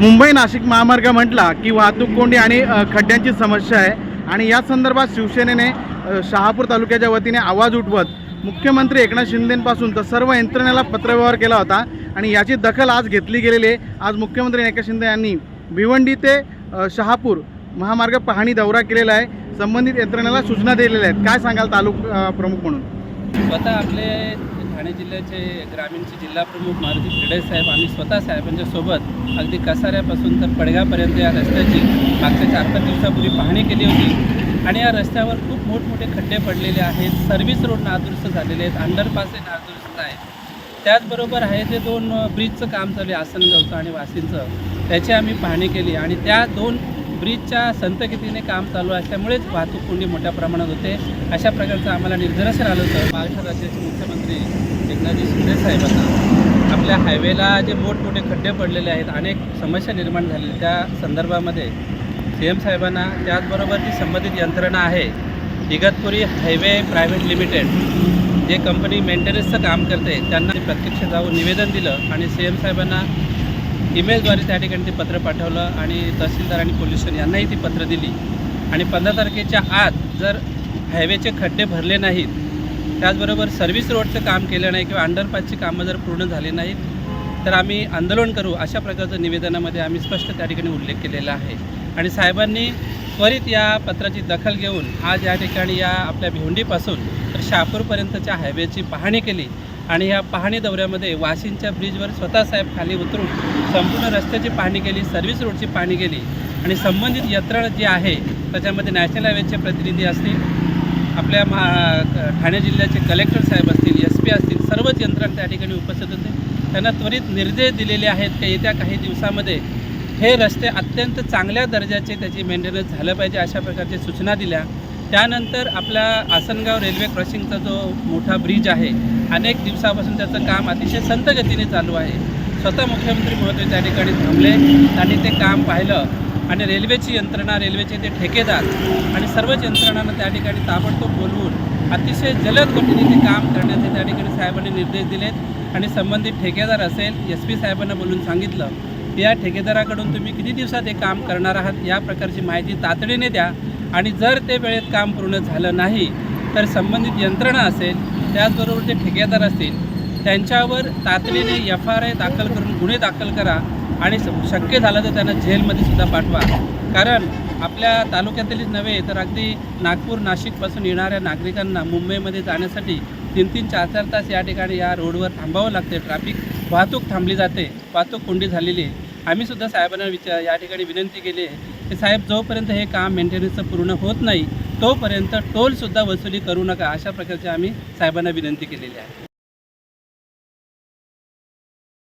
मुंबई नाशिक महामार्ग म्हटला की वाहतूक कोंडी आणि खड्ड्यांची समस्या आहे. आणि या संदर्भात शिवसेनेने शहापूर तालुक्याच्या वतीने आवाज उठवत मुख्यमंत्री एकनाथ शिंदेपासून तर सर्व यंत्रणेला पत्रव्यवहार केला होता आणि याची दखल आज घेतली गेलेली आहे. आज मुख्यमंत्री एकनाथ शिंदे यांनी भिवंडी ते शहापूर महामार्ग पाहणी दौरा केलेला आहे. संबंधित यंत्रणेला सूचना दिलेल्या आहेत. काय सांगाल तालुका प्रमुख म्हणून? स्वतः आपले ठाणे जिल्ह्याचे ग्रामीणचे जिल्हाप्रमुख मारुती खेडे साहेब आम्ही स्वतः साहेबांच्या सोबत अगदी कसाऱ्यापासून तर पडगापर्यंत या रस्त्याची मागच्या चार पाच दिवसापूर्वी पाहणी केली होती. आणि या रस्त्यावर खूप मोठमोठे खड्डे पडलेले आहेत. सर्व्हिस रोड नादुरुस्त झालेले आहेत. अंडरपास हे नादुरुस्त आहे त्याचबरोबर आहे ते दोन ब्रिजचं काम चालू आहे. आसनगावचं आणि वासिंचं. त्याची आम्ही पाहणी केली. आणि त्या दोन ब्रिजच्या संतगतीने काम चालू असल्यामुळेच वाहतूक कोंडी मोठ्या प्रमाणात होते. अशा प्रकारचं आम्हाला निर्दर्शन आलं होतं. महाराष्ट्र राज्याचे मुख्यमंत्री एकनाथजी शिंदे साहेबांना आपल्या हायवेला जे मोठमोठे खड्डे पडलेले आहेत अनेक समस्या निर्माण झालेल्या त्या संदर्भामध्ये सी एम साहेबांना त्याचबरोबर जी संबंधित यंत्रणा आहे इगतपुरी हायवे प्रायव्हेट लिमिटेड जे कंपनी मेंटेनन्सचं काम करते त्यांना प्रत्यक्ष जाऊन निवेदन दिलं आणि सी एम साहेबांना ईमेलद्वारे त्या ठिकाणी ते पत्र पाठवलं आणि तहसीलदार आणि पोलीस यांनाही ती पत्र दिली. आणि पंधरा तारखेच्या आत जर हायवेचे खड्डे भरले नाहीत त्याचबरोबर सर्व्हिस रोडचं काम केलं नाही किंवा अंडरपासची कामं जर पूर्ण झाली नाहीत तर आम्ही आंदोलन करू अशा प्रकारचं निवेदनामध्ये आम्ही स्पष्ट त्या ठिकाणी उल्लेख केलेला आहे. आणि साहेबांनी त्वरित या पत्राची दखल घेऊन आज या ठिकाणी या आपल्या भिवंडीपासून तर शहापूरपर्यंतच्या हायवेची पाहणी केली. आणि या पाहणी दौऱ्यामध्ये वाशिंच्या ब्रिजवर स्वतः साहेब खाली उतरून संपूर्ण रस्त्याची पाहणी केली सर्व्हिस रोडची पाहणी केली आणि संबंधित यंत्रणा जी आहे त्याच्यामध्ये नॅशनल हायवेचे प्रतिनिधी असतील आपल्या महा ठाणे जिल्ह्याचे कलेक्टर साहेब असतील एस पी असतील सर्वच यंत्रणा त्या ठिकाणी उपस्थित होते. त्यांना त्वरित निर्देश दिलेले आहेत की येत्या काही दिवसामध्ये हे रस्ते अत्यंत चांगल्या दर्जाचे त्याची मेंटेनन्स झालं पाहिजे अशा प्रकारच्या सूचना दिल्या. त्यानंतर आपला आसनगाव रेल्वे क्रॉसिंगचा जो मोठा ब्रिज आहे अनेक दिवसापासून त्याचं काम अतिशय संतगतीने चालू आहे. स्वतः मुख्यमंत्री महोदय त्या ठिकाणी थांबले त्यांनी ते काम पाहिलं आणि रेल्वेची यंत्रणा रेल्वेचे ते ठेकेदार आणि सर्वच यंत्रणांना त्या ठिकाणी ताबडतोब बोलवून अतिशय जलद गतीने ते काम करण्याचे त्या ठिकाणी साहेबांनी निर्देश दिलेत आणि संबंधित ठेकेदार असेल एस पी साहेबांना बोलून सांगितलं की या ठेकेदाराकडून तुम्ही किती दिवसात हे काम करणार आहात? या प्रकारची माहिती तातडीने द्या आणि जर ते वेळेत काम पूर्ण झालं नाही तर संबंधित यंत्रणा असेल त्याचबरोबर जे ठेकेदार असतील त्यांच्यावर तातडीने एफ आर आय दाखल करून गुन्हे दाखल करा आणि शक्य झालं तर त्यांना जेलमध्ये सुद्धा पाठवा. कारण आपल्या तालुक्यातीलच नव्हे तर अगदी नागपूर नाशिकपासून येणाऱ्या नागरिकांना मुंबईमध्ये जाण्यासाठी तीन तीन चार चार तास या ठिकाणी या रोडवर थांबावं लागते ट्रॅफिक वाहतूक थांबली जाते वाहतूक कोंडी झालेली आहे. आम्हीसुद्धा साहेबांना विचार या ठिकाणी विनंती केली आहे की साहेब जोपर्यंत हे काम मेंटेनन्सचं पूर्ण होत नाही तोपर्यंत टोलसुद्धा वसुली करू नका. अशा प्रकारची आम्ही साहेबांना विनंती केलेली आहे.